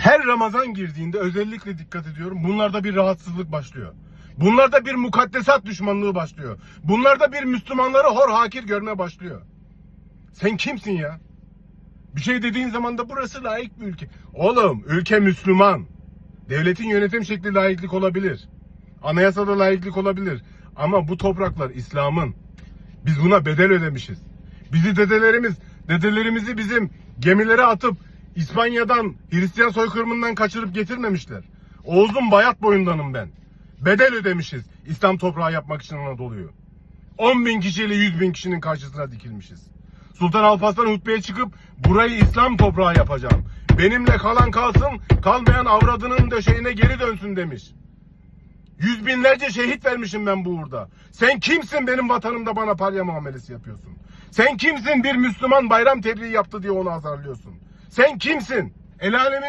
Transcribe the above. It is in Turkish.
Her Ramazan girdiğinde özellikle dikkat ediyorum. Bunlarda bir rahatsızlık başlıyor. Bunlarda bir mukaddesat düşmanlığı başlıyor. Bunlarda bir Müslümanları hor hakir görme başlıyor. Sen kimsin ya? Bir şey dediğin zaman da burası layık bir ülke. Oğlum ülke Müslüman. Devletin yönetim şekli layıklık olabilir. Anayasada layıklık olabilir. Ama bu topraklar İslam'ın. Biz buna bedel ödemişiz. Bizi dedelerimiz, dedelerimizi bizim gemilere atıp İspanya'dan, Hristiyan soykırımından kaçırıp getirmemişler. Oğuz'un bayat boyundanım ben. Bedel ödemişiz İslam toprağı yapmak için Anadolu'yu. 10 bin kişiyle 100 bin kişinin karşısına dikilmişiz. Sultan Alparslan hutbeye çıkıp burayı İslam toprağı yapacağım. Benimle kalan kalsın, kalmayan avradının döşeğine geri dönsün demiş. Yüz binlerce şehit vermişim ben bu uğurda. Sen kimsin benim vatanımda bana palya muamelesi yapıyorsun? Sen kimsin bir Müslüman bayram tebriği yaptı diye onu azarlıyorsun? Sen kimsin? El alemin